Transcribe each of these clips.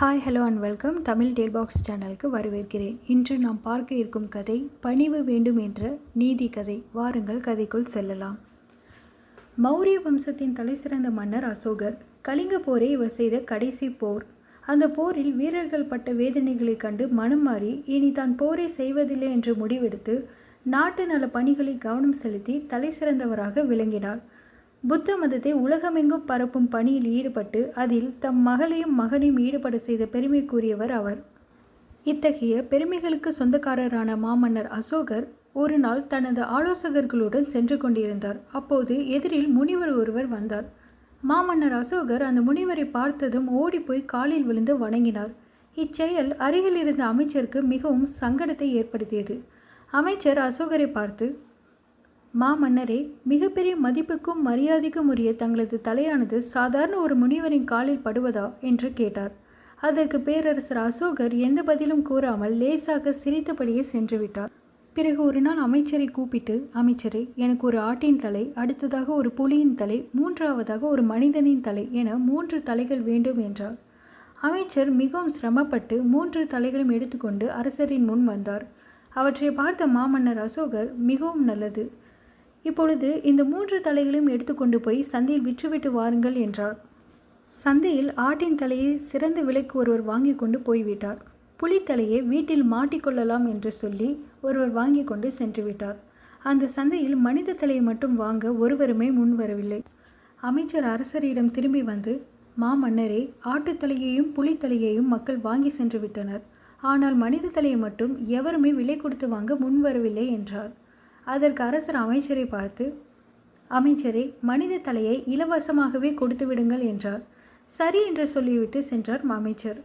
Hi hello and welcome Tamil tale box சேனலுக்கு வரவேற்கிறேன். இன்று நாம் பார்க்க இருக்கும் கதை பணிவு வேண்டும் என்ற நீதி கதை. வாருங்கள் கதைக்குள் செல்லலாம். மௌரிய வம்சத்தின் தலைசிறந்த மன்னர் அசோகர் கலிங்க போரை இவர் செய்த கடைசி போர். அந்த போரில் வீரர்கள் பட்ட வேதனைகளைக் கண்டு மனம் மாறி இனி தான் போரை செய்வதில்லை என்று முடிவெடுத்து நாட்டு நல பணிகளை கவனம் செலுத்தி தலைசிறந்தவராக விளங்கினார். புத்த மதத்தை உலகமெங்கும் பரப்பும் பணியில் ஈடுபட்டு அதில் தம் மகளையும் மகனையும் ஈடுபட செய்த பெருமைக்குரியவர் அவர். இத்தகைய பெருமைகளுக்கு சொந்தக்காரரான மாமன்னர் அசோகர் ஒரு நாள் தனது ஆலோசகர்களுடன் சென்று கொண்டிருந்தார். அப்போது எதிரில் முனிவர் ஒருவர் வந்தார். மாமன்னர் அசோகர் அந்த முனிவரை பார்த்ததும் ஓடிப்போய் காலில் விழுந்து வணங்கினார். இச்செயல் அருகில் இருந்த அமைச்சருக்கு மிகவும் சங்கடத்தை ஏற்படுத்தியது. அமைச்சர் அசோகரை பார்த்து மாமன்னரே மிகப்பெரிய மதிப்புக்கும் மரியாதைக்கும் உரிய தங்களது தலையானது சாதாரண ஒரு முனிவரின் காலில் படுவதா? என்று கேட்டார். அதற்கு பேரரசர் அசோகர் எந்த பதிலும் கூறாமல் லேசாக சிரித்தபடியே சென்று விட்டார். பிறகு ஒரு நாள் அமைச்சரை கூப்பிட்டு அமைச்சரே எனக்கு ஒரு ஆட்டின் தலை அடுத்ததாக ஒரு புலியின் தலை மூன்றாவதாக ஒரு மனிதனின் தலை என மூன்று தலைகள் வேண்டும் என்றார். அமைச்சர் மிகவும் சிரமப்பட்டு மூன்று தலைகளும் எடுத்துக்கொண்டு அரசரின் முன் வந்தார். அவற்றை பார்த்த மாமன்னர் அசோகர் மிகவும் நல்லது இப்பொழுது இந்த மூன்று தலைகளையும் எடுத்துக்கொண்டு போய் சந்தையில் விற்றுவிட்டு வாருங்கள் என்றார் சந்தையில் ஆட்டின் தலையை சிறந்த விலைக்கு ஒருவர் வாங்கி கொண்டு போய்விட்டார். புலித்தலையை வீட்டில் மாட்டிக்கொள்ளலாம் என்று சொல்லி ஒருவர் வாங்கி கொண்டு சென்று விட்டார். அந்த சந்தையில் மனித தலையை மட்டும் வாங்க ஒருவருமே முன் வரவில்லை. அமைச்சர் அரசரிடம் திரும்பி வந்து மாமன்னரே ஆட்டுத்தலையையும் புலித்தலையையும் மக்கள் வாங்கி சென்று விட்டனர். ஆனால் மனித தலையை மட்டும் எவருமே விலை கொடுத்து வாங்க முன் வரவில்லை என்றார். அதற்கு அரசர் அமைச்சரை பார்த்து அமைச்சரே மனித தலையை இலவசமாகவே கொடுத்து விடுங்கள் என்றார். சரி என்று சொல்லிவிட்டு சென்றார் அமைச்சர்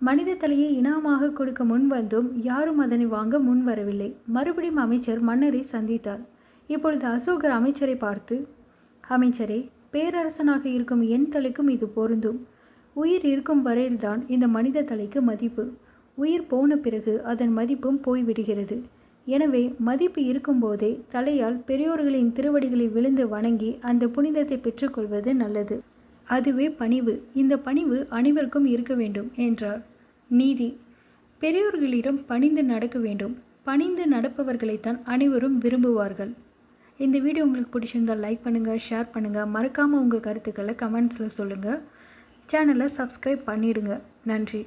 மனித தலையை இனாமாக கொடுக்க முன் வந்தும் யாரும் அதனை வாங்க முன் வரவில்லை. மறுபடியும் அமைச்சர் மன்னரை சந்தித்தார். இப்பொழுது அசோகர் அமைச்சரை பார்த்து அமைச்சரே பேரரசனாக இருக்கும் என் தலைக்கும் இது பொருந்தும். உயிர் இருக்கும் வரையில்தான் இந்த மனித தலைக்கு மதிப்பு. உயிர் போன பிறகு அதன் மதிப்பும் போய்விடுகிறது. எனவே மதிப்பு இருக்கும்போதே தலையால் பெரியோர்களின் திருவடிகளை விழுந்து வணங்கி அந்த புனிதத்தை பெற்றுக்கொள்வது நல்லது. அதுவே பணிவு. இந்த பணிவு அனைவருக்கும் இருக்க வேண்டும் என்றார். நீதி. பெரியோர்களிடம் பணிந்து நடக்க வேண்டும். பணிந்து நடப்பவர்களைத்தான் அனைவரும் விரும்புவார்கள். இந்த வீடியோ உங்களுக்கு பிடிச்சிருந்தால் லைக் பண்ணுங்கள் ஷேர் பண்ணுங்கள் மறக்காமல் உங்கள் கருத்துக்களை கமெண்ட்ஸில் சொல்லுங்கள் சேனலை சப்ஸ்கிரைப் பண்ணிவிடுங்க நன்றி.